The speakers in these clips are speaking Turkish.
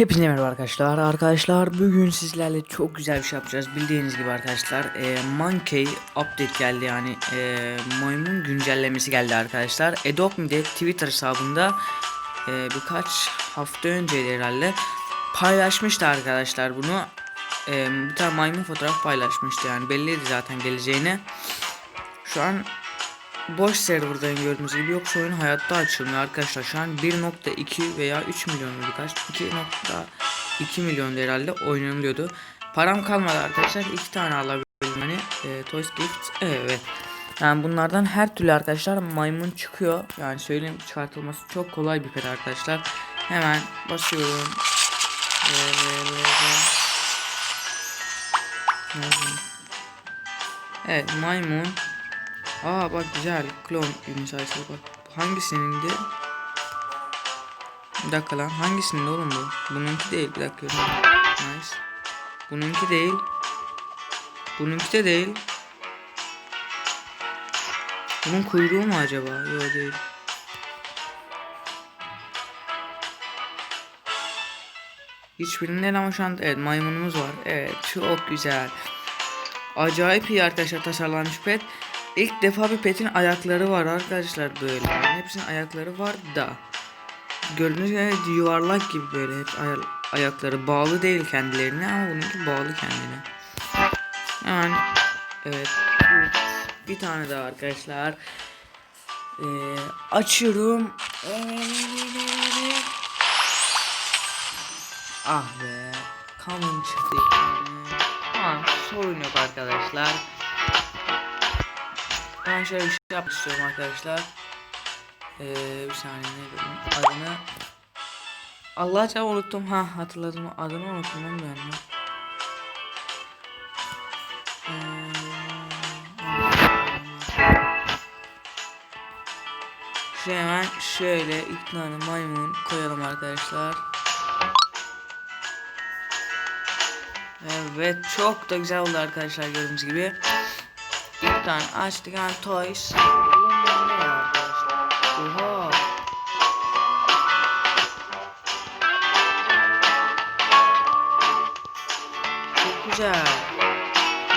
Hepinize merhaba arkadaşlar. Arkadaşlar bugün sizlerle çok güzel bir şey yapacağız. Bildiğiniz gibi arkadaşlar e, Monkey update geldi yani e, maymun güncellemesi geldi arkadaşlar. Adopt Me de Twitter hesabında e, birkaç hafta önce herhalde paylaşmıştı arkadaşlar bunu. E, bir tane maymun fotoğraf paylaşmıştı yani belliydi zaten geleceğini. Şu an boş serverdayım gördüğünüz gibi. Yoksa oyun hayatta açılmıyor. Arkadaşlar şu an 1.2 veya 3 milyon birkaç? 2.2 milyon herhalde oynanılıyordu param kalmadı arkadaşlar. İki tane alabildim hani e, Toys Gift. Evet. Yani bunlardan her türlü arkadaşlar maymun çıkıyor. Yani söyleyeyim çıkartılması çok kolay bir pet arkadaşlar. Hemen basıyorum. Evet maymun Aa bak güzel klon misal bak. Hangisinin Bir dakika lan hangisinin oğlum bu? Bununki değil bir dakika. Nice. Bununki değil. Bununki de değil. Bunun kuyruğu mu acaba? Yok değil. Hiçbirinden ama şu an evet maymunumuz var. Evet çok güzel. Acayip iyi arkadaşlar tasarlanmış pet. İlk defa bir petin ayakları var arkadaşlar böyle. Yani hepsinin ayakları var da. Gördüğünüz gibi yuvarlak gibi böyle hep ay ayakları bağlı değil kendilerine ama bununki bağlı kendine. Yani evet. Bir tane daha arkadaşlar. Ee, açıyorum. Ah be. Common çıktı. Tamam sorun yok arkadaşlar. Ben şöyle bir şey yapmak istiyorum arkadaşlar. Ee, bir saniye ne dedim adını Allah aşkına unuttum ha hatırladım adını unuttum ben yani. Şu hemen şöyle iki tane maymun koyalım arkadaşlar. Evet çok da güzel oldu arkadaşlar gördüğünüz gibi. Açtık yani toys. Oha. Çok güzel.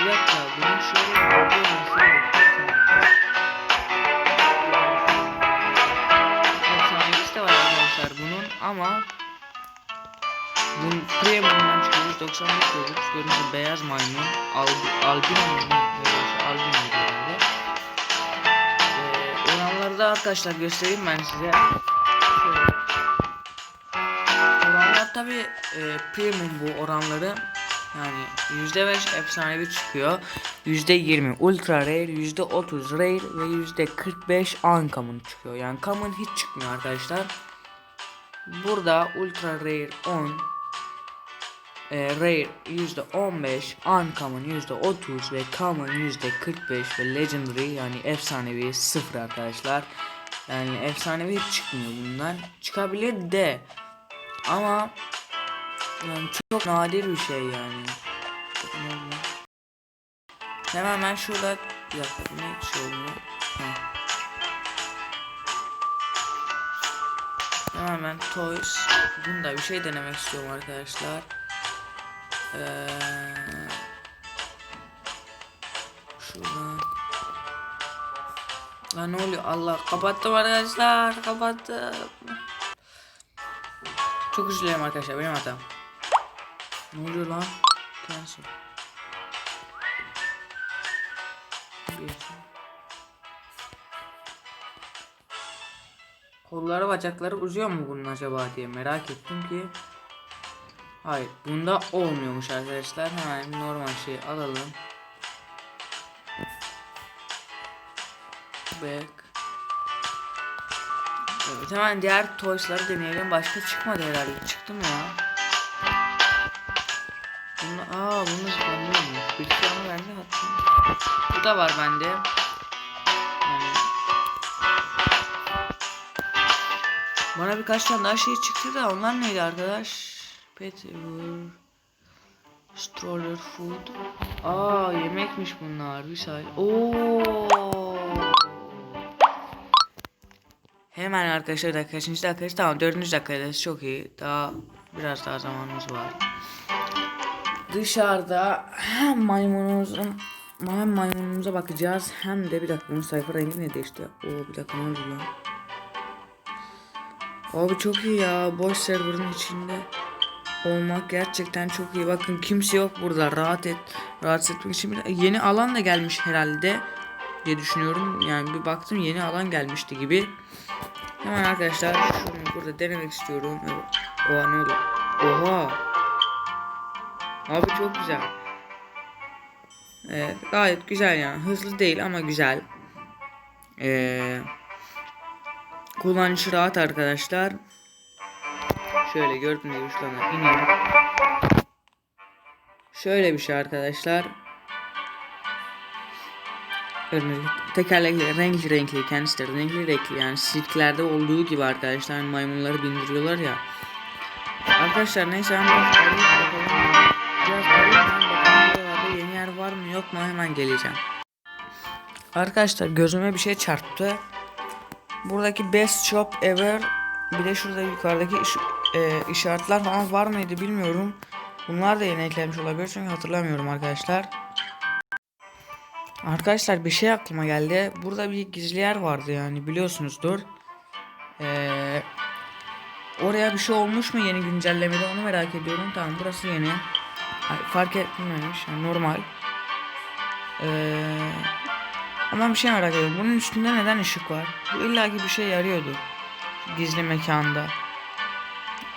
Bir dakika bunu şöyle arkadaşlar bunun ama bunun premium'dan çıkıyoruz 95 çocuk gördüğünüz gibi beyaz maymun albi, albino mu ee, oranları da arkadaşlar göstereyim ben size. Oranlar tabi e, premium bu oranları. Yani %5 efsanevi çıkıyor. %20 ultra rare %30 rare ve %45 uncommon çıkıyor. Yani common hiç çıkmıyor arkadaşlar. Burada ultra rare 10 e, rare %15, uncommon %30 ve common %45 ve legendary yani efsanevi 0 arkadaşlar. Yani efsanevi çıkmıyor bundan. Çıkabilir de ama yani çok nadir bir şey yani. Hemen ben şurada bu ne şey oluyor? Hemen ben toys bunda bir şey denemek istiyorum arkadaşlar. Ee, şuradan. Lan ne oluyor? Allah kapattım arkadaşlar. Kapattım. Çok üzülüyorum arkadaşlar. Benim hatam. Ne oluyor lan? Cancel. Kolları bacakları uzuyor mu bunun acaba diye merak ettim ki. Hayır bunda olmuyormuş arkadaşlar. Hemen normal şey alalım. Back Evet hemen diğer toysları deneyelim. Başka çıkmadı herhalde. Çıktı mı ya? Bunda, aa bunu bir şey ama bende hatta Bu da var bende. Yani. Bana birkaç tane daha şey çıktı da onlar neydi arkadaş Pet Stroller food. Aa yemekmiş bunlar. Bir say. Oo. Hemen arkadaşlar da kaçıncı dakikası tamam dördüncü dakikadayız çok iyi. Daha Biraz daha zamanımız var. Dışarıda hem maymunumuzun hem maymunumuza bakacağız hem de bir dakika bunun sayfa rengi ne değişti? Oo bir dakika ne oldu lan? Abi çok iyi ya boş serverın içinde olmak gerçekten çok iyi. Bakın kimse yok burada. Rahat et. Rahatsız etmek için bir yeni alan da gelmiş herhalde diye düşünüyorum. Yani bir baktım yeni alan gelmişti gibi. Hemen arkadaşlar şunu burada denemek istiyorum. Oha ne oldu? Oha. Abi çok güzel. Evet gayet güzel yani. Hızlı değil ama güzel. Ee, kullanışı rahat arkadaşlar. Şöyle gördüğünüz gibi şuradan iniyor. Şöyle bir şey arkadaşlar. Gördüğünüz gibi renkli renkli kendisi de renkli renkli yani sirklerde olduğu gibi arkadaşlar hani maymunları bindiriyorlar ya. Arkadaşlar neyse ben bakalım. Biraz arayıp bakalım yeni yer var mı yok mu hemen geleceğim. Arkadaşlar gözüme bir şey çarptı. Buradaki best shop ever bir de şurada yukarıdaki iş, e, işaretler falan var mıydı bilmiyorum. Bunlar da yeni eklenmiş olabilir çünkü hatırlamıyorum arkadaşlar. Arkadaşlar bir şey aklıma geldi. Burada bir gizli yer vardı yani biliyorsunuzdur. Ee, oraya bir şey olmuş mu yeni güncellemede onu merak ediyorum. Tamam burası yeni. Ay, fark etmemiş yani normal. Ee, ama bir şey merak ediyorum. Bunun üstünde neden ışık var? Bu illaki bir şey yarıyordu. Gizli mekanda.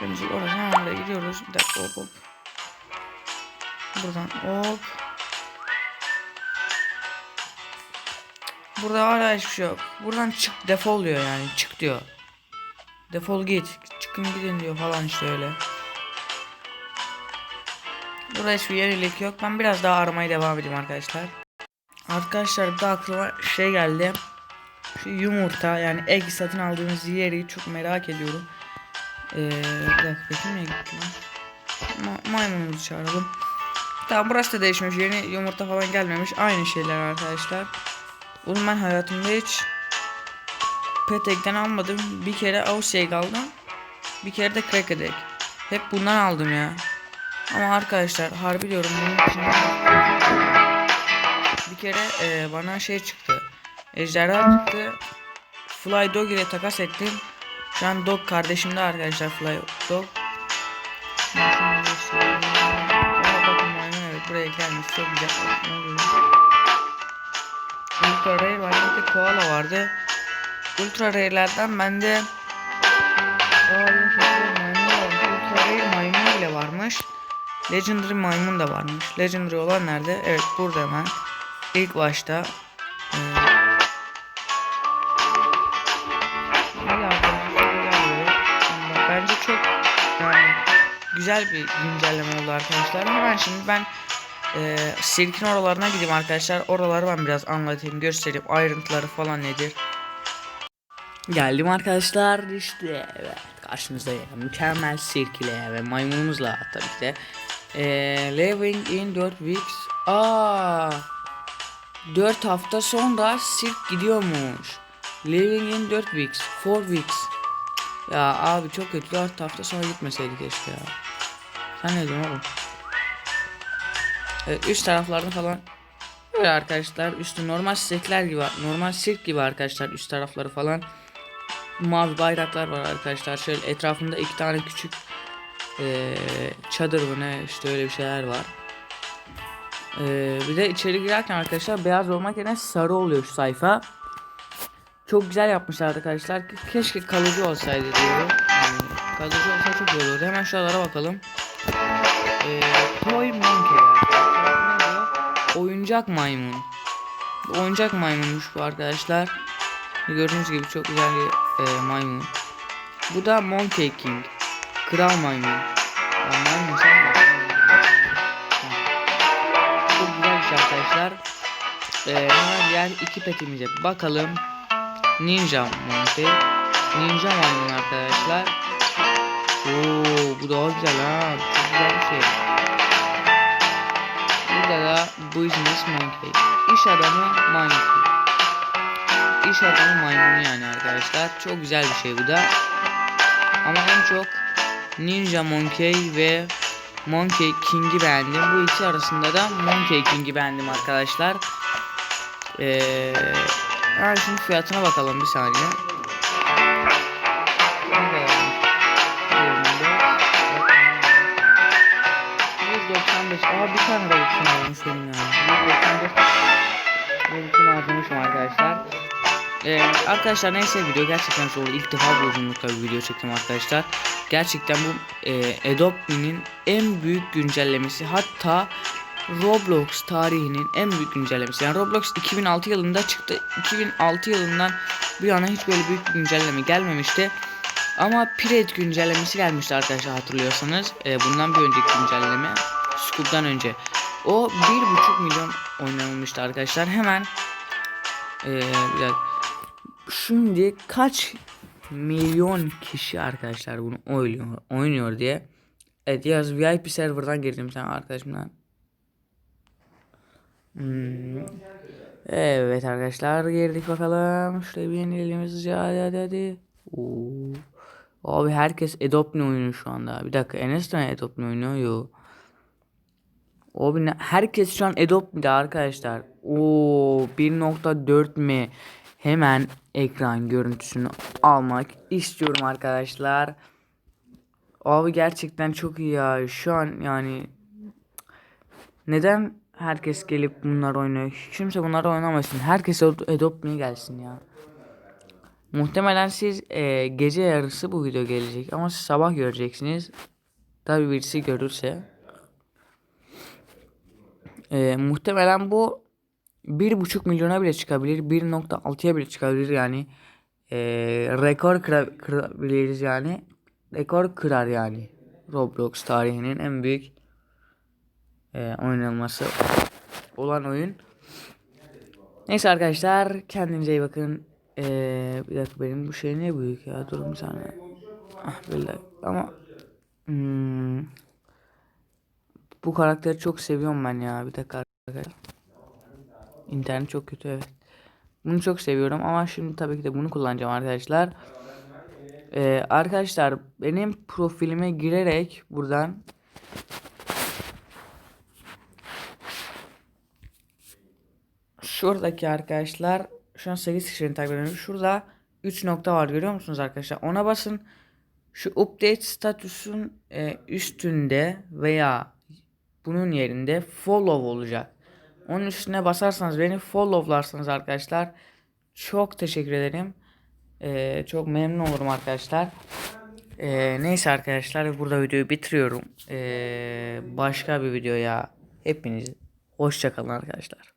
Biz oraya oraya gidiyoruz. Bir dakika hop hop. Buradan hop. Burada hala hiçbir şey yok. Buradan çık defol diyor yani çık diyor. Defol git. Çıkın gidin diyor falan işte öyle. Burada hiçbir yenilik yok. Ben biraz daha aramaya devam edeyim arkadaşlar. Arkadaşlar bir de aklıma şey geldi. Şu yumurta yani egg satın aldığımız yeri çok merak ediyorum. Ee, bir dakika peki nereye gitti lan? Ma maymunumuzu çağıralım. Tamam burası da değişmiş. Yeni yumurta falan gelmemiş. Aynı şeyler arkadaşlar. Oğlum ben hayatımda hiç pet egg'den almadım. Bir kere Aussie egg aldım. Bir kere de cracked egg. Hep bundan aldım ya. Ama arkadaşlar harbi diyorum bunun içinde bir kere e, bana şey çıktı. Ejderha çıktı. Fly Dog ile takas ettim. Şu an Dog kardeşimde arkadaşlar Fly Dog. Evet buraya gelmiş çok güzel. Ultra Rare var. Bir de Koala vardı. Ultra Rare'lerden bende maymun. Ultra Rare maymun bile varmış. Legendary maymun da varmış. Legendary olan nerede? Evet burada hemen. İlk başta. Güzel bir güncelleme oldu arkadaşlar. Hemen şimdi ben e, sirkin oralarına gideyim arkadaşlar. Oraları ben biraz anlatayım, göstereyim. Ayrıntıları falan nedir. Geldim arkadaşlar işte evet karşınızdayım mükemmel sirk ile ve maymunumuzla tabii ki de ee, Living in 4 weeks aa 4 hafta sonra sirk gidiyormuş Living in 4 weeks 4 weeks ya abi çok kötü 4 hafta sonra gitmeseydi keşke ya sen ne diyorsun oğlum evet, üst taraflarını falan Böyle arkadaşlar üstü normal sirkler gibi normal sirk gibi arkadaşlar üst tarafları falan mavi bayraklar var arkadaşlar. Şöyle etrafında iki tane küçük eee, çadır mı ne işte öyle bir şeyler var. Eee, bir de içeri girerken arkadaşlar beyaz olmak yerine sarı oluyor şu sayfa. Çok güzel yapmışlar arkadaşlar. Keşke kalıcı olsaydı diyorum. Yani kalıcı olsa çok iyi olurdu. Hemen şuralara bakalım. Eee Toy Monkey? Oyuncak maymun. Oyuncak maymunmuş bu arkadaşlar. Gördüğünüz gibi çok güzel bir e, maymun. Bu da Monkey King. Kral maymun. Ya maymun sen de. Çok güzel bir şey arkadaşlar. E, hemen diğer iki petimize bakalım. Ninja Monkey. Ninja maymun arkadaşlar. Oo, bu daha güzel ha. Güzel şey. Burada da Business Monkey. İş adamı Monkey iş adamı maymunu yani arkadaşlar. Çok güzel bir şey bu da. Ama en çok Ninja Monkey ve Monkey King'i beğendim. Bu iki arasında da Monkey King'i beğendim arkadaşlar. Ee, yani şimdi fiyatına bakalım bir saniye. 195. Aa bir tane Robux'un almış benim ya. 195. Robux'un harcamışım arkadaşlar. Ee, arkadaşlar neyse video gerçekten zor. İlk defa bu uzunlukta bir video çektim arkadaşlar. Gerçekten bu e, Adobe'nin en büyük güncellemesi. Hatta Roblox tarihinin en büyük güncellemesi. Yani Roblox 2006 yılında çıktı. 2006 yılından bu yana hiç böyle büyük bir güncelleme gelmemişti. Ama Pirate güncellemesi gelmişti arkadaşlar hatırlıyorsanız. Ee, bundan bir önceki güncelleme. Scoop'dan önce. O 1.5 milyon oynanılmıştı arkadaşlar. Hemen ee. Şimdi kaç milyon kişi arkadaşlar bunu oynuyor, oynuyor diye. Evet yaz VIP serverdan girdim sen arkadaşımdan. Hmm. Evet arkadaşlar girdik bakalım. Şuraya bir yenileyelim hadi hadi hadi. Oo. Abi herkes Adopt oynuyor şu anda. Bir dakika Enes de Adopt oynuyor? Yo. Abi ne- herkes şu an Adopt arkadaşlar. Oo 1.4 mi? Hemen ekran görüntüsünü almak istiyorum arkadaşlar. Abi gerçekten çok iyi ya. Şu an yani neden herkes gelip bunlar oynuyor? Hiç kimse bunları oynamasın. Herkes Ad- Adopt Me gelsin ya. Muhtemelen siz e, gece yarısı bu video gelecek ama siz sabah göreceksiniz. Tabi birisi görürse. E, muhtemelen bu 1.5 milyona bile çıkabilir. 1.6'ya bile çıkabilir yani. E, rekor kıra- kırabiliriz yani. Rekor kırar yani. Roblox tarihinin en büyük e, oynanması olan oyun. Neyse arkadaşlar kendinize iyi bakın. Ee, bir dakika benim bu şey ne büyük ya durun bir saniye. Ah böyle ama hmm, bu karakteri çok seviyorum ben ya bir dakika arkadaşlar. İnternet çok kötü evet. Bunu çok seviyorum ama şimdi tabii ki de bunu kullanacağım arkadaşlar. Ee, arkadaşlar benim profilime girerek buradan Şuradaki arkadaşlar şu an 8 kişinin takip ediyorum. Şurada 3 nokta var görüyor musunuz arkadaşlar? Ona basın. Şu update statüsün e, üstünde veya bunun yerinde follow olacak. Onun üstüne basarsanız beni followlarsanız arkadaşlar çok teşekkür ederim. E, çok memnun olurum arkadaşlar. E, neyse arkadaşlar burada videoyu bitiriyorum. E, başka bir videoya hepiniz hoşçakalın arkadaşlar.